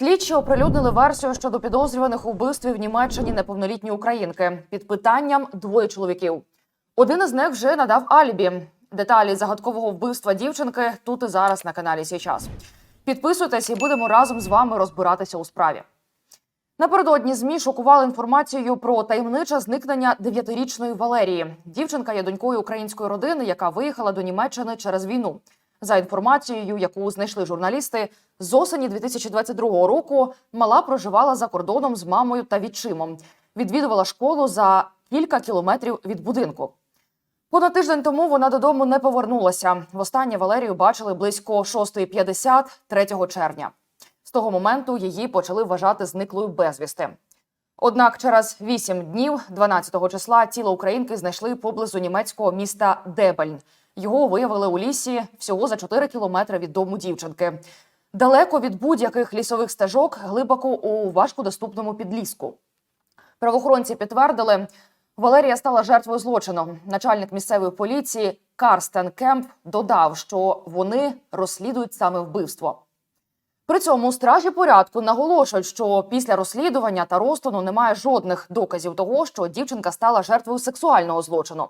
Слідчі оприлюднили версію щодо підозрюваних у вбивстві в Німеччині неповнолітньої українки. Під питанням двоє чоловіків. Один із них вже надав алібі. Деталі загадкового вбивства дівчинки тут і зараз на каналі Січас. Підписуйтесь і будемо разом з вами розбиратися у справі. Напередодні змі шокували інформацією про таємниче зникнення дев'ятирічної Валерії. Дівчинка є донькою української родини, яка виїхала до Німеччини через війну. За інформацією, яку знайшли журналісти, з осені 2022 року мала проживала за кордоном з мамою та відчимом. Відвідувала школу за кілька кілометрів від будинку. Понад тиждень тому вона додому не повернулася. Востаннє Валерію бачили близько 6.50 3 червня. З того моменту її почали вважати зниклою безвісти. Однак через 8 днів, 12 числа, тіло українки знайшли поблизу німецького міста Дебельн. Його виявили у лісі всього за 4 кілометри від дому дівчинки. Далеко від будь-яких лісових стежок, глибоко у важкодоступному підліску. Правоохоронці підтвердили, Валерія стала жертвою злочину. Начальник місцевої поліції Карстен Кемп додав, що вони розслідують саме вбивство. При цьому стражі порядку наголошують, що після розслідування та розтину немає жодних доказів того, що дівчинка стала жертвою сексуального злочину.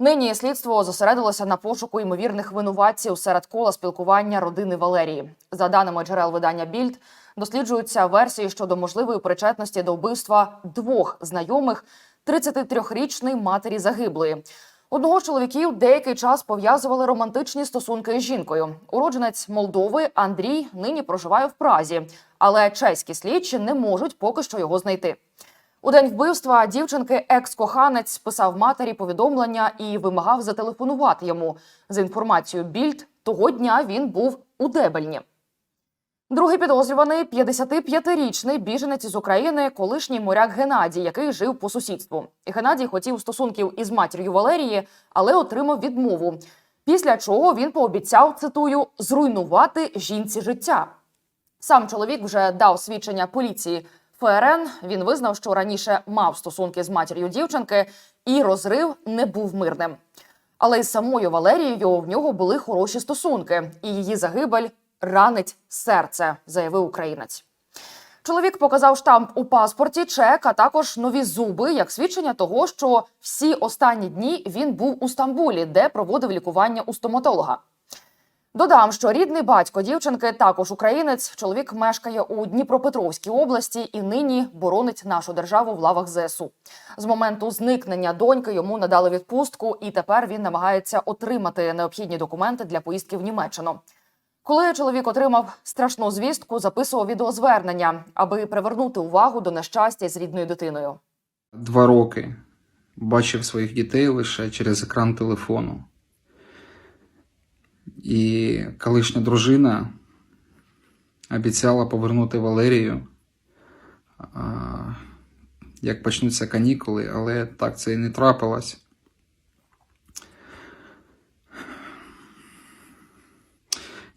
Нині слідство зосередилося на пошуку ймовірних винуватців серед кола спілкування родини Валерії. За даними джерел видання Більд, досліджуються версії щодо можливої причетності до вбивства двох знайомих 33-річної матері загиблої. Одного з чоловіків деякий час пов'язували романтичні стосунки із жінкою. Уродженець Молдови Андрій нині проживає в Празі, але чеські слідчі не можуть поки що його знайти. У день вбивства дівчинки екс-коханець писав матері повідомлення і вимагав зателефонувати йому. За інформацією Більд, того дня він був у Дебельні. Другий підозрюваний 55-річний біженець із України, колишній моряк Геннадій, який жив по сусідству. Геннадій хотів стосунків із матір'ю Валерії, але отримав відмову. Після чого він пообіцяв цитую зруйнувати жінці життя. Сам чоловік вже дав свідчення поліції ФРН. Він визнав, що раніше мав стосунки з матір'ю дівчинки, і розрив не був мирним. Але із самою Валерією в нього були хороші стосунки, і її загибель ранить серце, заявив українець. Чоловік показав штамп у паспорті, чек, а також нові зуби, як свідчення того, що всі останні дні він був у Стамбулі, де проводив лікування у стоматолога. Додам, що рідний батько дівчинки, також українець, чоловік мешкає у Дніпропетровській області і нині боронить нашу державу в лавах ЗСУ. З моменту зникнення доньки йому надали відпустку, і тепер він намагається отримати необхідні документи для поїздки в Німеччину. Коли чоловік отримав страшну звістку, записував відеозвернення, аби привернути увагу до нещастя з рідною дитиною. Два роки бачив своїх дітей лише через екран телефону. І колишня дружина обіцяла повернути Валерію, як почнуться канікули, але так це і не трапилось.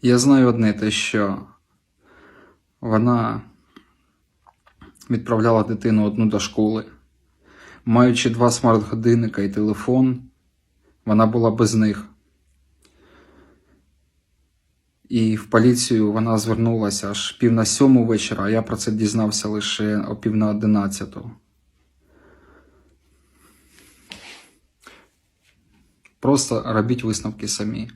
Я знаю одне те, що вона відправляла дитину одну до школи. Маючи два смарт-годинника і телефон, вона була без них. І в поліцію вона звернулася аж пів на сьому вечора, а я про це дізнався лише о пів на одинадцяту. Просто робіть висновки самі.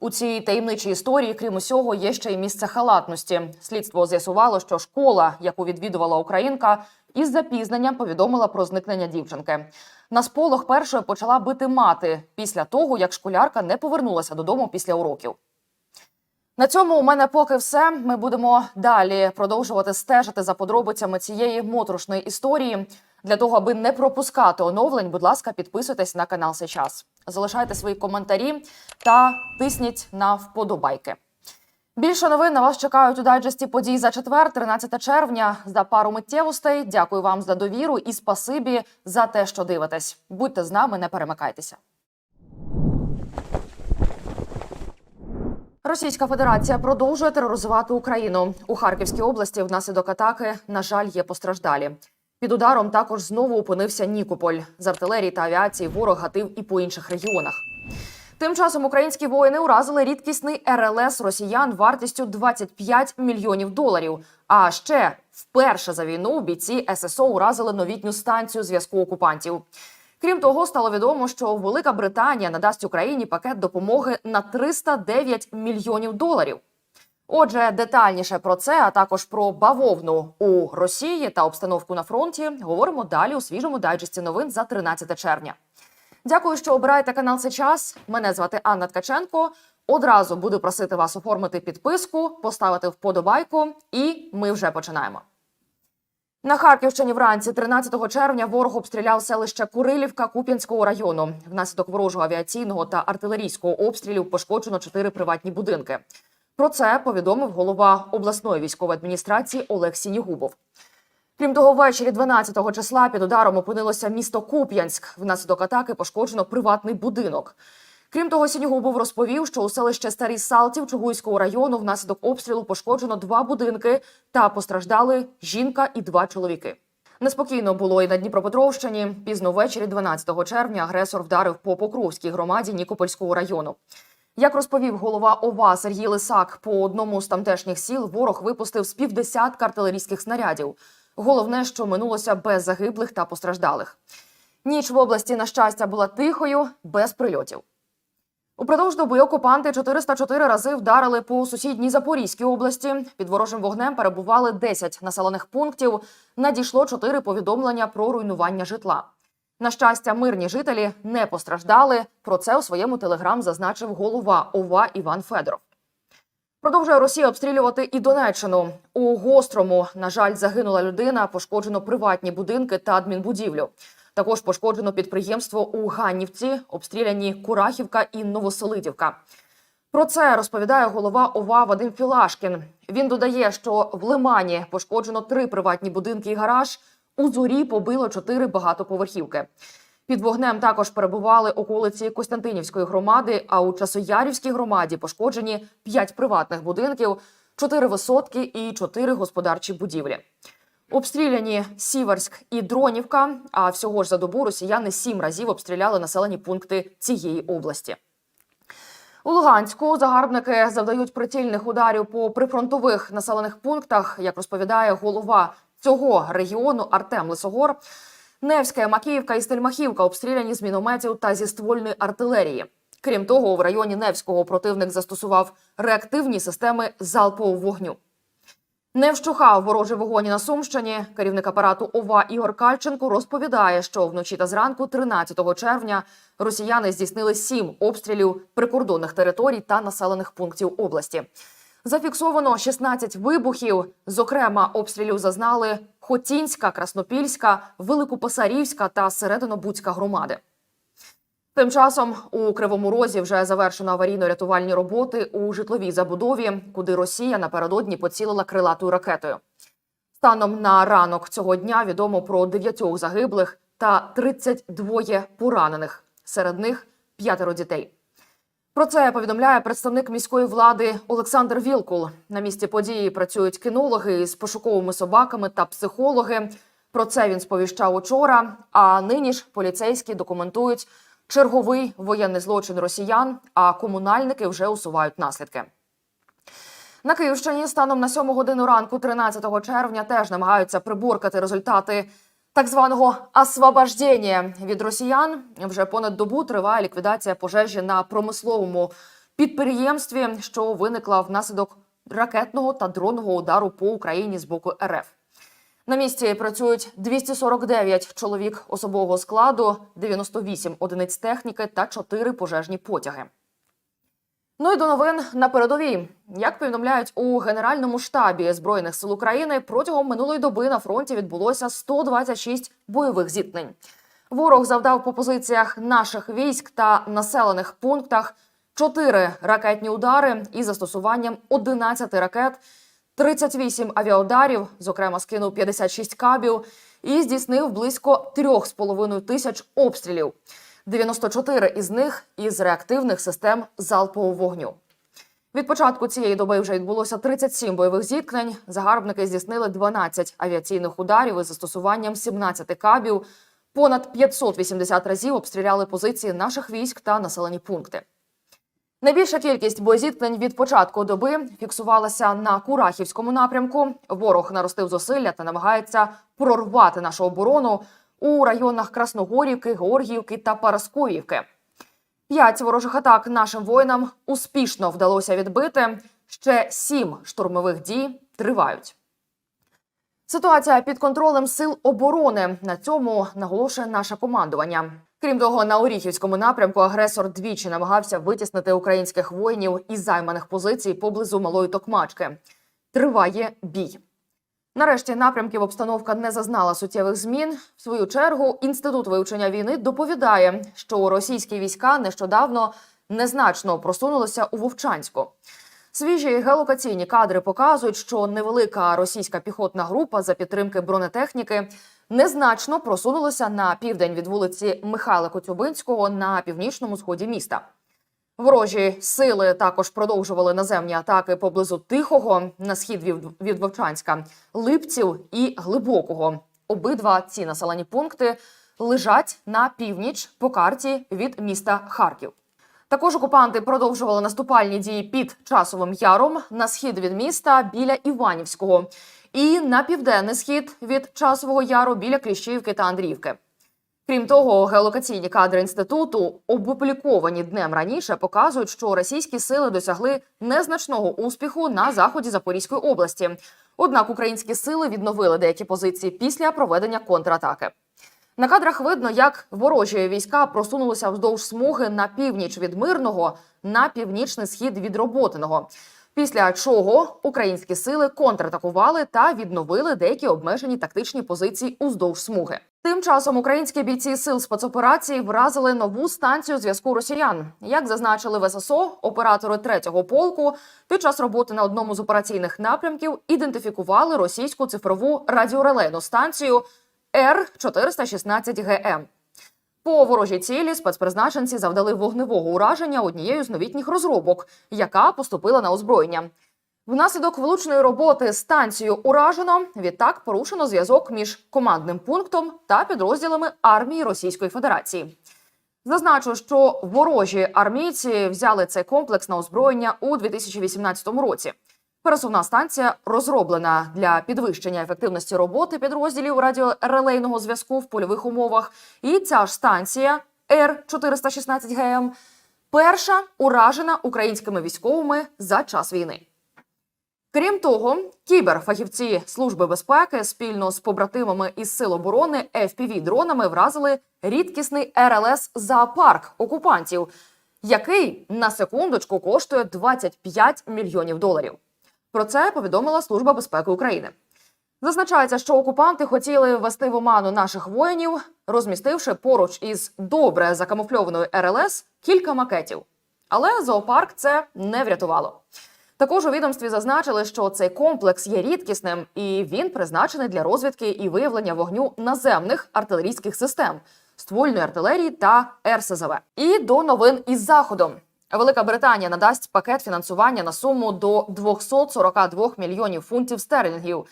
У цій таємничій історії, крім усього, є ще й місце халатності. Слідство з'ясувало, що школа, яку відвідувала українка, із запізненням повідомила про зникнення дівчинки. На сполох першою почала бити мати після того, як школярка не повернулася додому після уроків. На цьому у мене поки все. Ми будемо далі продовжувати стежити за подробицями цієї моторошної історії. Для того, аби не пропускати оновлень, будь ласка, підписуйтесь на канал Сейчас. Залишайте свої коментарі та тисніть на вподобайки. Більше новин на вас чекають у дайджесті подій за четвер, 13 червня. За пару миттєвостей. Дякую вам за довіру і спасибі за те, що дивитесь. Будьте з нами, не перемикайтеся. Російська Федерація продовжує тероризувати Україну у Харківській області. Внаслідок атаки, на жаль, є постраждалі. Під ударом також знову опинився Нікополь. З артилерії та авіації ворог гатив і по інших регіонах. Тим часом українські воїни уразили рідкісний РЛС росіян вартістю 25 мільйонів доларів. А ще вперше за війну бійці ССО уразили новітню станцію зв'язку окупантів. Крім того, стало відомо, що Велика Британія надасть Україні пакет допомоги на 309 мільйонів доларів. Отже, детальніше про це, а також про бавовну у Росії та обстановку на фронті, говоримо далі у свіжому дайджесті новин за 13 червня. Дякую, що обираєте канал «Це час». Мене звати Анна Ткаченко. Одразу буду просити вас оформити підписку, поставити вподобайку, і ми вже починаємо. На Харківщині вранці 13 червня ворог обстріляв селище Курилівка Куп'янського району. Внаслідок ворожого авіаційного та артилерійського обстрілів пошкоджено чотири приватні будинки. Про це повідомив голова обласної військової адміністрації Олег Сінігубов. Крім того, ввечері 12 числа під ударом опинилося місто Куп'янськ. Внаслідок атаки пошкоджено приватний будинок. Крім того, Сінігубов розповів, що у селище Старі Салтів Чугуйського району внаслідок обстрілу пошкоджено два будинки та постраждали жінка і два чоловіки. Неспокійно було і на Дніпропетровщині. Пізно ввечері 12 червня агресор вдарив по Покровській громаді Нікопольського району. Як розповів голова ОВА Сергій Лисак, по одному з тамтешніх сіл ворог випустив з півдесятка артилерійських снарядів. Головне, що минулося без загиблих та постраждалих. Ніч в області, на щастя, була тихою, без прильотів. Упродовж доби окупанти 404 рази вдарили по сусідній Запорізькій області. Під ворожим вогнем перебували 10 населених пунктів. Надійшло 4 повідомлення про руйнування житла. На щастя, мирні жителі не постраждали. Про це у своєму телеграм зазначив голова ОВА Іван Федоров. Продовжує Росія обстрілювати і Донеччину. У гострому, на жаль, загинула людина, пошкоджено приватні будинки та адмінбудівлю. Також пошкоджено підприємство у Ганнівці, обстріляні Курахівка і Новоселидівка. Про це розповідає голова ОВА Вадим Філашкін. Він додає, що в Лимані пошкоджено три приватні будинки і гараж. У зорі побило чотири багатоповерхівки. Під вогнем також перебували околиці Костянтинівської громади. А у Часоярівській громаді пошкоджені п'ять приватних будинків, чотири висотки і чотири господарчі будівлі. Обстріляні Сіверськ і Дронівка. А всього ж за добу росіяни сім разів обстріляли населені пункти цієї області. У Луганську загарбники завдають прицільних ударів по прифронтових населених пунктах, як розповідає голова цього регіону Артем Лисогор. Невська, Макіївка і Стельмахівка обстріляні з мінометів та зі ствольної артилерії. Крім того, в районі Невського противник застосував реактивні системи залпового вогню. Не вщухав ворожий вогонь на Сумщині. Керівник апарату ОВА Ігор Кальченко розповідає, що вночі та зранку, 13 червня, росіяни здійснили сім обстрілів прикордонних територій та населених пунктів області. Зафіксовано 16 вибухів. Зокрема, обстрілів зазнали Хотінська, Краснопільська, Великопосарівська та Серединобудська громади. Тим часом у Кривому Розі вже завершено аварійно-рятувальні роботи у житловій забудові, куди Росія напередодні поцілила крилатою ракетою. Станом на ранок цього дня відомо про дев'ятьох загиблих та 32 поранених. Серед них п'ятеро дітей. Про це повідомляє представник міської влади Олександр Вілкул. На місці події працюють кінологи з пошуковими собаками та психологи. Про це він сповіщав учора. А нині ж поліцейські документують черговий воєнний злочин росіян, а комунальники вже усувають наслідки. На Київщині станом на 7 годину ранку, 13 червня, теж намагаються приборкати результати так званого освобождення від росіян. Вже понад добу триває ліквідація пожежі на промисловому підприємстві, що виникла внаслідок ракетного та дронного удару по Україні з боку РФ. На місці працюють 249 чоловік особового складу, 98 одиниць техніки та 4 пожежні потяги. Ну і до новин на передовій. Як повідомляють у Генеральному штабі Збройних сил України, протягом минулої доби на фронті відбулося 126 бойових зіткнень. Ворог завдав по позиціях наших військ та населених пунктах 4 ракетні удари із застосуванням 11 ракет, 38 авіаударів, зокрема скинув 56 кабів, і здійснив близько 3,5 тисяч обстрілів. 94 із них із реактивних систем залпового вогню. Від початку цієї доби вже відбулося 37 бойових зіткнень. Загарбники здійснили 12 авіаційних ударів із застосуванням 17 кабів. Понад 580 разів обстріляли позиції наших військ та населені пункти. Найбільша кількість боєзіткнень від початку доби фіксувалася на Курахівському напрямку. Ворог наростив зусилля та намагається прорвати нашу оборону у районах Красногорівки, Георгіївки та Парасковівки. П'ять ворожих атак нашим воїнам успішно вдалося відбити. Ще сім штурмових дій тривають. Ситуація під контролем сил оборони. На цьому наголошує наше командування. Крім того, на Оріхівському напрямку агресор двічі намагався витіснити українських воїнів із займаних позицій поблизу малої токмачки. Триває бій. Нарешті напрямків обстановка не зазнала суттєвих змін. В свою чергу інститут вивчення війни доповідає, що російські війська нещодавно незначно просунулися у Вовчанську. Свіжі геолокаційні кадри показують, що невелика російська піхотна група за підтримки бронетехніки незначно просунулася на південь від вулиці Михайла Коцюбинського на північному сході міста. Ворожі сили також продовжували наземні атаки поблизу Тихого на схід від, Вовчанська, Липців і Глибокого. Обидва ці населені пункти лежать на північ по карті від міста Харків. Також окупанти продовжували наступальні дії під часовим яром на схід від міста біля Іванівського і на південний схід від часового яру біля Кліщівки та Андріївки. Крім того, геолокаційні кадри інституту, опубліковані днем раніше, показують, що російські сили досягли незначного успіху на заході Запорізької області. Однак українські сили відновили деякі позиції після проведення контратаки. На кадрах видно, як ворожі війська просунулися вздовж смуги на північ від мирного на північний схід від роботиного. Після чого українські сили контратакували та відновили деякі обмежені тактичні позиції уздовж смуги. Тим часом українські бійці сил спецоперації вразили нову станцію зв'язку росіян. Як зазначили в ССО, оператори третього полку під час роботи на одному з операційних напрямків ідентифікували російську цифрову радіорелейну станцію Р-416ГМ. По ворожій цілі спецпризначенці завдали вогневого ураження однією з новітніх розробок, яка поступила на озброєння. Внаслідок влучної роботи станцію уражено. Відтак порушено зв'язок між командним пунктом та підрозділами армії Російської Федерації. Зазначу, що ворожі армійці взяли цей комплекс на озброєння у 2018 році. Пересувна станція розроблена для підвищення ефективності роботи підрозділів радіорелейного зв'язку в польових умовах. І ця ж станція Р-416ГМ перша уражена українськими військовими за час війни. Крім того, кіберфахівці Служби безпеки спільно з побратимами із Сил оборони FPV-дронами вразили рідкісний РЛС зоопарк окупантів, який на секундочку коштує 25 мільйонів доларів. Про це повідомила Служба безпеки України. Зазначається, що окупанти хотіли ввести в оману наших воїнів, розмістивши поруч із добре закамуфльованою РЛС кілька макетів. Але зоопарк це не врятувало. Також у відомстві зазначили, що цей комплекс є рідкісним і він призначений для розвідки і виявлення вогню наземних артилерійських систем, ствольної артилерії та РСЗВ. І до новин із заходу. Велика Британія надасть пакет фінансування на суму до 242 мільйонів фунтів стерлінгів.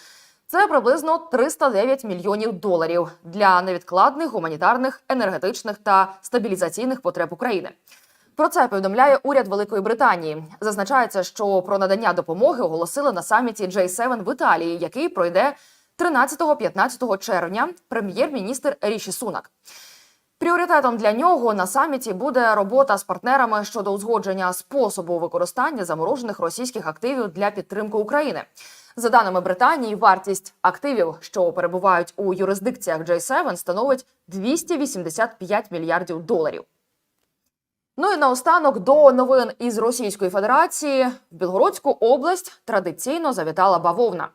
Це приблизно 309 мільйонів доларів для невідкладних гуманітарних, енергетичних та стабілізаційних потреб України. Про це повідомляє уряд Великої Британії. Зазначається, що про надання допомоги оголосили на саміті J7 в Італії, який пройде 13-15 червня. Прем'єр-міністр Ріші Сунак. Пріоритетом для нього на саміті буде робота з партнерами щодо узгодження способу використання заморожених російських активів для підтримки України. За даними Британії, вартість активів, що перебувають у юрисдикціях J7, становить 285 мільярдів доларів. Ну і наостанок до новин із Російської Федерації в Білгородську область традиційно завітала бавовна.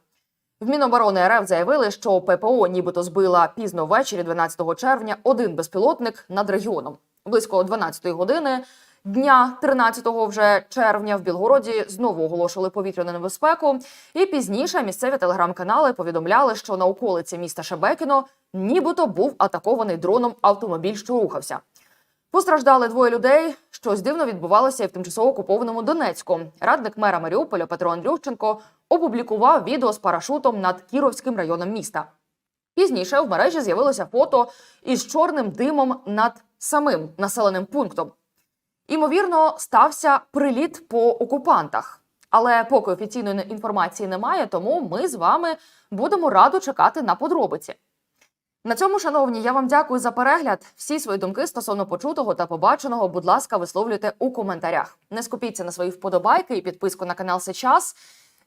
В Міноборони РФ заявили, що ППО нібито збила пізно ввечері 12 червня один безпілотник над регіоном. Близько 12 години дня 13 вже червня в Білгороді знову оголошували повітряну небезпеку. І пізніше місцеві телеграм-канали повідомляли, що на околиці міста Шебекіно нібито був атакований дроном автомобіль, що рухався. Постраждали двоє людей. Щось дивно відбувалося і в тимчасово окупованому Донецьку. Радник мера Маріуполя Петро Андрющенко опублікував відео з парашутом над Кіровським районом міста. Пізніше в мережі з'явилося фото із чорним димом над самим населеним пунктом. Імовірно, стався приліт по окупантах. Але поки офіційної інформації немає, тому ми з вами будемо радо чекати на подробиці. На цьому, шановні, я вам дякую за перегляд. Всі свої думки стосовно почутого та побаченого, будь ласка, висловлюйте у коментарях. Не скупіться на свої вподобайки і підписку на канал Сейчас.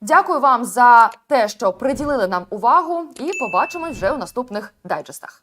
Дякую вам за те, що приділили нам увагу, і побачимось вже у наступних дайджестах.